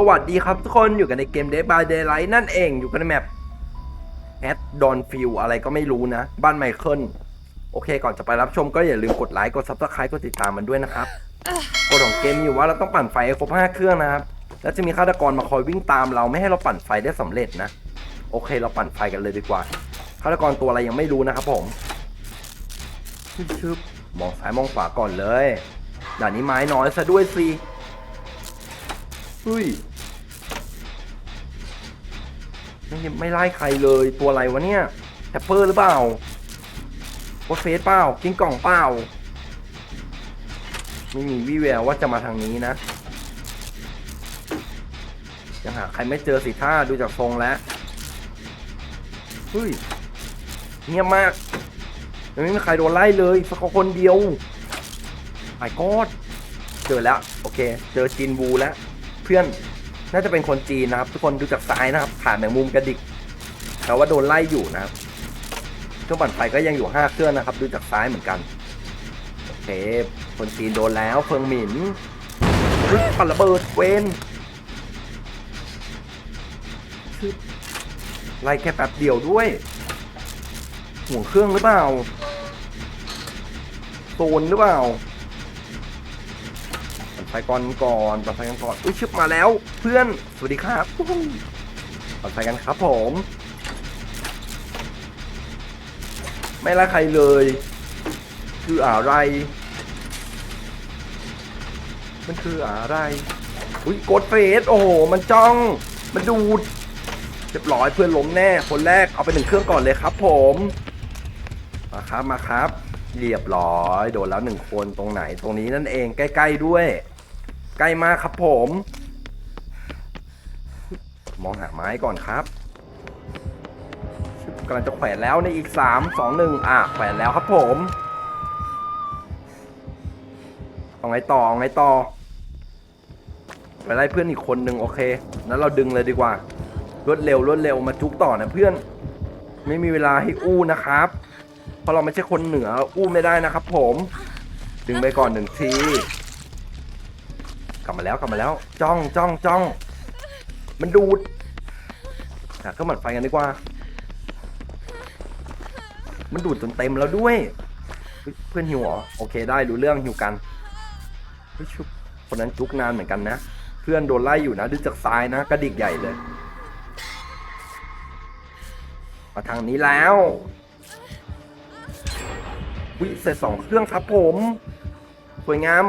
สวัสดีครับทุกคนอยู่กันในเกม Dead by Daylight นั่นเองอยู่กันในแมปแอดดอนฟิลอะไรก็ไม่รู้นะ บ้านไมเคิลโอเค ก่อนจะไปรับชมก็อย่าลืมกดไลค์กด Subscribe กดติดตามมันด้วยนะครับกฎของเกมอยู่ว่าเราต้องปั่นไฟให้ครบ5เครื่องนะครับ แล้วจะมีฆาตกรมาคอยวิ่งตามเราไม่ให้เราปั่นไฟได้สำเร็จนะ โอเค เราปั่นไฟกันเลยดีกว่าฆาตกรตัวอะไรยังไม่รู้นะครับผมชึบมองซ้ายมองขวาก่อนเลยด่านนี้ไม้น้อยซะด้วยสิเฮ้ย ไม่ไม่ไล่ใครเลยตัวอะไรวะเนี่ยแทปเปอร์หรือเปล่าวอตเฟสเปล่ากิ้งกล่องเปล่าไม่มีวี่แววว่าจะมาทางนี้นะยังหาใครไม่เจอสิท่าดูจากทรงแล้วเฮ้ยเงียบมากยังไม่มีใครโดนไล่เลยสักคนเดียวไอ้กอดเจอแล้ว โอเค เจอจินบูแล้ว เพื่อน น่าจะเป็นคนจีนนะครับ ทุกคนดูจากซ้ายนะครับผ่านแมงมุมกระดิกแต่ว่าโดนไล่อยู่นะครับเครื่องปั่นไฟก็ยังอยู่ห้าเครื่องนะครับ ดูจากซ้ายเหมือนกันโอเคคนจีนโดนแล้วเฟิงหมินรึปั่นระเบิดเวนไล่แค่แป๊บเดียวด้วย ห่วงเครื่องหรือเปล่าโซนหรือเปล่า ปั่นไฟก่อนก่อนปั่นไฟกันก่อนอุ้ยชึบมาแล้ว เพื่อนสวัสดีครับวู้ฮู้ปั่นไฟกันครับผม ไม่ละใครเลย คืออะไร มันคืออะไรอุ้ยกดเฟสโอ้โหมันจ้อง มันดูดเรียบร้อยเพื่อนล้มแน่คนแรกเอาไปหนึ่งเครื่องก่อนเลยครับ ผมมาครับมาครับ เรียบร้อย โดนแล้วหนึ่งคนตรงไหนตรงนี้นั่นเองใกล้ ๆ ด้วย ใกล้มากครับผม มองหาไม้ก่อนครับกำลังจะแขวนแล้วในอีกสามสองหนึ่งอะ แขวนแล้วครับผมเอาไงต่อเอาไงต่อ ไปไล่เพื่อนอีกคนหนึ่งโอเคนั้นเราดึงเลยดีกว่า รวดเร็วรวดเร็วมาจุกต่อนะเพื่อน ไม่มีเวลาให้อู้นะครับ เพราะเราไม่ใช่คนเหนืออู้ไม่ได้นะครับผม ดึงไปก่อนหนึ่งที มาแล้วกลับมาแล้วจ้องจ้องจ้อง มันดูดหาเครื่องหมันไฟกันดีกว่า มันดูดจนเต็มแล้วด้วย เพื่อนหิวเหรอโอเคได้รู้เรื่องหิวกันเฮ้ยชุบคนนั้นจุกนานเหมือนกันนะ เพื่อนโดนไล่อยู่นะดูจากซ้ายนะกระดิกใหญ่เลยมาทางนี้แล้ววิเสร็จสองเครื่องครับผม สวยงาม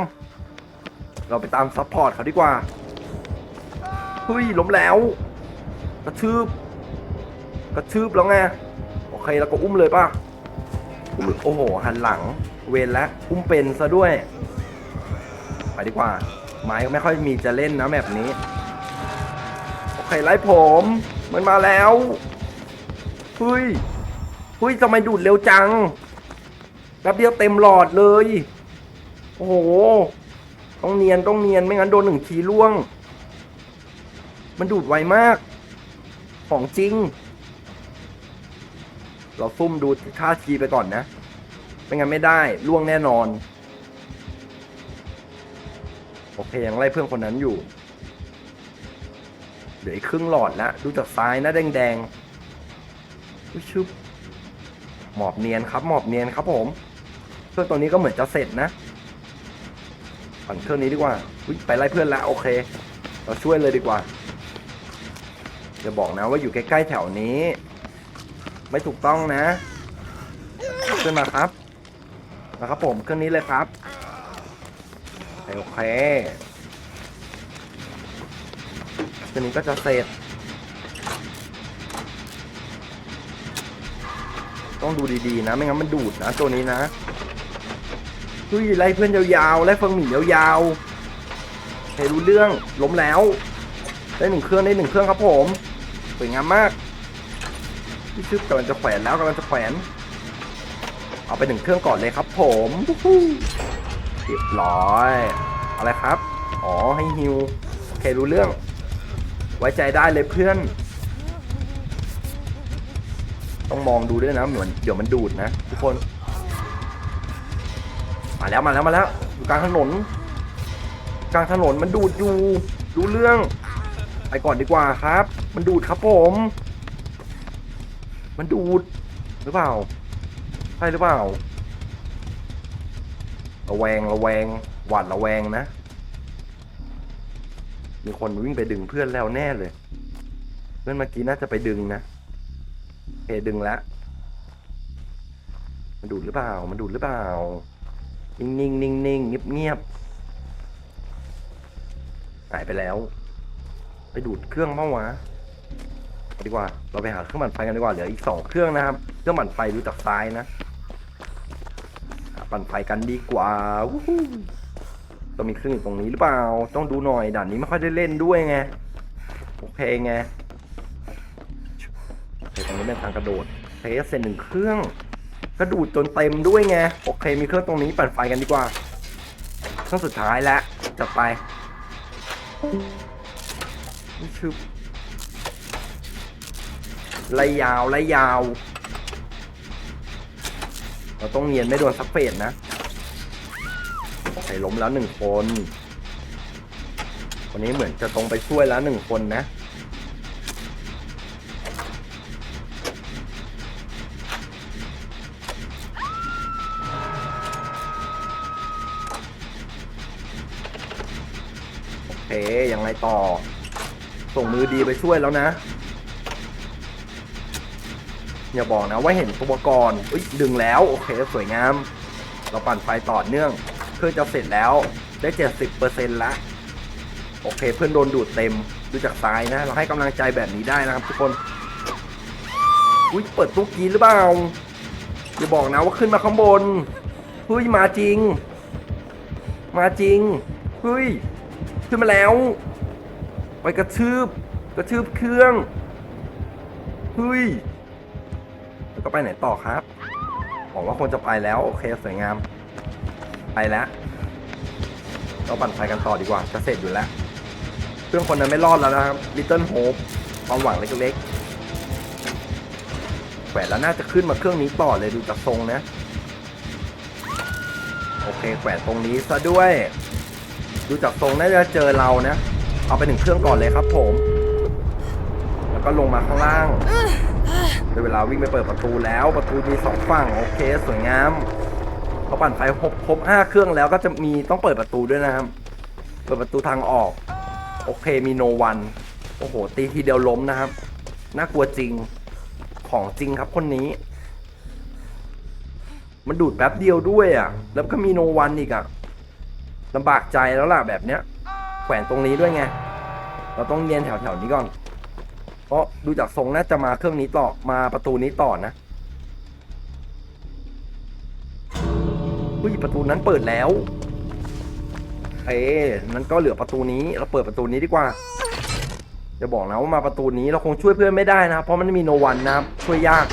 เราไปตามซัพพอร์ตเขาดีกว่าเฮ้ยล้มแล้ว กระชืบกระชืบแล้วไงโอเคแล้วก็อุ้มเลยป่ะอุ้มโอ้โหหันหลังเวนแล้วอุ้มเป็นซะด้วย ไปดีกว่าไม้ก็ไม่ค่อยมีจะเล่นนะแบบนี้โอเคไล่ผมมันมาแล้วเฮ้ยเฮ้ยทำไมดูดเร็วจังแป๊บเดียวเต็มหลอดเลย โอ้โห ต้องเนียนต้องเนียนไม่งั้นโดนหนึ่งทีล่วง มันดูดไวมาก ของจริง เราซุ่มดูค่าทีไปก่อนนะ ไม่งั้นไม่ได้ล่วงแน่นอน โอเคยังไล่เพื่อนคนนั้นอยู่ เหลืออีกครึ่งหลอดแล้วดูจากซ้ายนะแดงๆอุ๊ยชุบหมอบเนียนครับ หมอบเนียนครับผมเครื่องตัวนี้ก็เหมือนจะเสร็จนะ ปั่นเครื่องนี้ดีกว่าไปไล่เพื่อนแล้วโอเค เราช่วยเลยดีกว่าอย่าบอกนะว่าอยู่ใกล้ๆแถวนี้ ไม่ถูกต้องนะขึ้นมาครับนะครับผมเครื่องนี้เลยครับโอเคเครื่องนี้ก็จะเสร็จ ต้องดูดีๆนะ ไม่งั้นมันดูดนะตัวนี้นะ เฮ้ยไล่เพื่อนยาวๆไล่เฟิงหมี่ยาวๆให้รู้เรื่องล้มแล้ว ได้หนึ่งเครื่องได้หนึ่งเครื่องครับผมสวยงามมากพี่ชึบกำลังจะแขวนแล้วกำลังจะแขวน เอาไปหนึ่งเครื่องก่อนเลยครับ ผมเรียบร้อยอะไรครับ อ๋อให้ฮิวโอเครู้เรื่อง ไว้ใจได้เลยเพื่อน ต้องมองดูด้วยนะเหมือนเดี๋ยวมันดูดนะทุกคน มาแล้วมาแล้วมาแล้ว อยู่กลางถนน กลางถนนมันดูดอยู่รู้เรื่อง ไปก่อนดีกว่าครับ มันดูดครับผม มันดูดหรือเปล่าใช่หรือเปล่าระแวงระแวงหวาดระแวงนะ มีคนวิ่งไปดึงเพื่อนแล้วแน่เลย เพื่อนเมื่อกี้น่าจะไปดึงนะโอเคดึงแล้วมันดูดหรือเปล่า มันดูดหรือเปล่า นิ่งนิ่งนิ่งนิ่งเงียบเงียบหายไปแล้ว ไปดูดเครื่องเมื่อวะดีกว่า เราไปหาเครื่องปั่นไฟกันดีกว่าเหลืออีกสองเครื่องนะครับ เครื่องปั่นไฟดูจากซ้ายนะหาปั่นไฟกันดีกว่าวู้ต้องมีเครื่องอยู่ตรงนี้หรือเปล่า ต้องดูหน่อยด่านนี้ไม่ค่อยได้เล่นด้วยไงโอเคไงตรงนี้เป็นทางกระโดดเทสเซนหนึ่งเครื่อง กระดูดจนเต็มด้วยไง โอเค มีเครื่องตรงนี้ปั่นไฟกันดีกว่าเครื่องสุดท้ายแล้วจัดไปนี่คือไล่ยาวไล่ยาว เราต้องเนียนไม่โดนซักเฟดนะโอเคล้มแล้วหนึ่งคนวันนี้เหมือนจะตรงไปช่วยแล้วหนึ่งคนนะ เคยังไงต่อ ส่งมือดีไปช่วยแล้วนะ อย่าบอกนะว่าเห็นตัวก่อนอุ้ยดึงแล้ว โอเคสวยงาม เราปั่นไฟต่อเนื่องเครื่อจะเสร็จแล้วได้เจ็ดสิบเปอร์เซ็นต์ละ โอเคเพื่อนโดนดูดเต็มดูจากซ้ายนะ เราให้กำลังใจแบบนี้ได้นะครับทุกคนอุ้ยเปิดตู้กรีนหรือเปล่าอย่าบอกนะว่าขึ้นมาข้างบนเฮ้ยมาจริง มาจริงเฮ้ย ขึ้นมาแล้ว ไปกระชืบกระชืบเครื่องเฮ้ยแล้วก็ไปไหนต่อครับบอกว่าคนจะไปแล้ว โอเคสวยงาม ไปแล้วเราปั่นไฟกันต่อดีกว่าจะเสร็จอยู่แล้วเครื่องคนนั้นไม่รอดแล้วนะครับ Little Hope ความหวังเล็กๆแขวนแล้วน่าจะขึ้นมาเครื่องนี้ต่อเลยดูจากทรงนะ โอเคแขวนตรงนี้ซะด้วย ดูจากทรงน่าจะเจอเรานะ เอาไปหนึ่งเครื่องก่อนเลยครับผม แล้วก็ลงมาข้างล่างได้เวลาวิ่งไปเปิดประตูแล้ว ประตูมีสองฝั่งโอเค สวยงามพอปั่นไฟครบครบห้าเครื่องแล้วก็จะมีต้องเปิดประตูด้วยนะครับ เปิดประตูทางออก โอเคมีโนวัน โอ้โห ตีทีเดียวล้มนะครับ น่ากลัวจริง ของจริงครับคนนี้ มันดูดแป๊บเดียวด้วยอะ แล้วก็มีโนวันอีกอะ ลำบากใจแล้วล่ะแบบเนี้ยแขวนตรงนี้ด้วยไง เราต้องเนียนแถวๆนี้ก่อน เพราะดูจากทรงน่าจะมาเครื่องนี้ต่อมาประตูนี้ต่อนะอุ้ยประตูนั้นเปิดแล้วเอ๊นั้นก็เหลือประตูนี้เราเปิดประตูนี้ดีกว่าจะบอกนะว่ามาประตูนี้เราคงช่วยเพื่อนไม่ได้นะเพราะมันมีโนวันนะช่วยยาก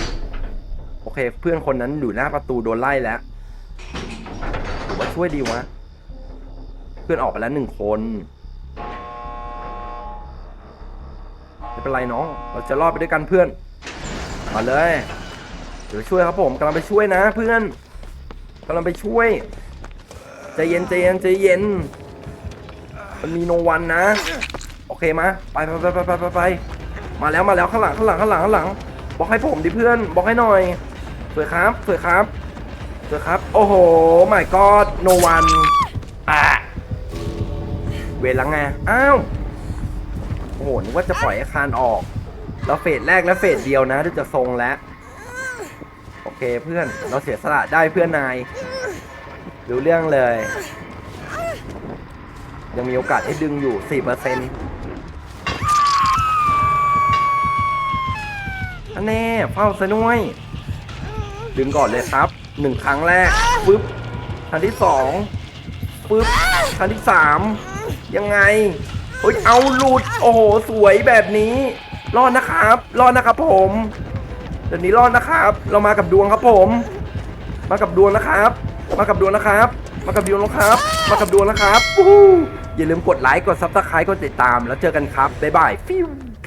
โอเค เพื่อนคนนั้นอยู่หน้าประตูโดนไล่แล้วหรือว่าช่วยดีวะ เพื่อนออกไปแล้วหนึ่งคนไม่เป็นไรน้อง เราจะรอดไปด้วยกันเพื่อนมาเลย เดี๋ยวช่วยครับผมกำลังไปช่วยนะ เพื่อนกำลังไปช่วยใจเย็นใจเย็นใจเย็น มันมีโนวันนะ โอเคมาไปไปไปไปไปไปไปมาแล้วมาแล้วข้างหลังข้างหลังข้างหลังข้างหลัง บอกให้ผมดิเพื่อนบอกให้หน่อยสวยครับสวยครับสวยครับ โอ้โหไม่กอดโนวันอะ เวรแล้วไงอ้าวโอ้โหนึกว่าจะปล่อยอาคารออก แล้วเฟสแรกและเฟสเดียวนะดูจะทรงแล้วโอเคเพื่อนเราเสียสละได้เพื่อนนายรู้เรื่องเลย ยังมีโอกาสให้ดึงอยู่4%อันแน่เฝ้าซะหน่วย ดึงก่อนเลยครับหนึ่งครั้งแรกปึ๊บครั้งที่สองปึ๊บครั้งที่สาม ยังไงเฮ้ยเอาหลุดโอ้โหสวยแบบนี้ รอดนะครับ รอดนะครับผมเดี๋ยวนี้รอดนะครับ เรามากับดวงครับผม มากับดวงนะครับ มากับดวงนะครับ มากับดวงนะครับ มากับดวงนะครับอย่าลืมกดไลค์กดซับสไครต์กดติดตามแล้วเจอกันครับบ๊ายบายฟิว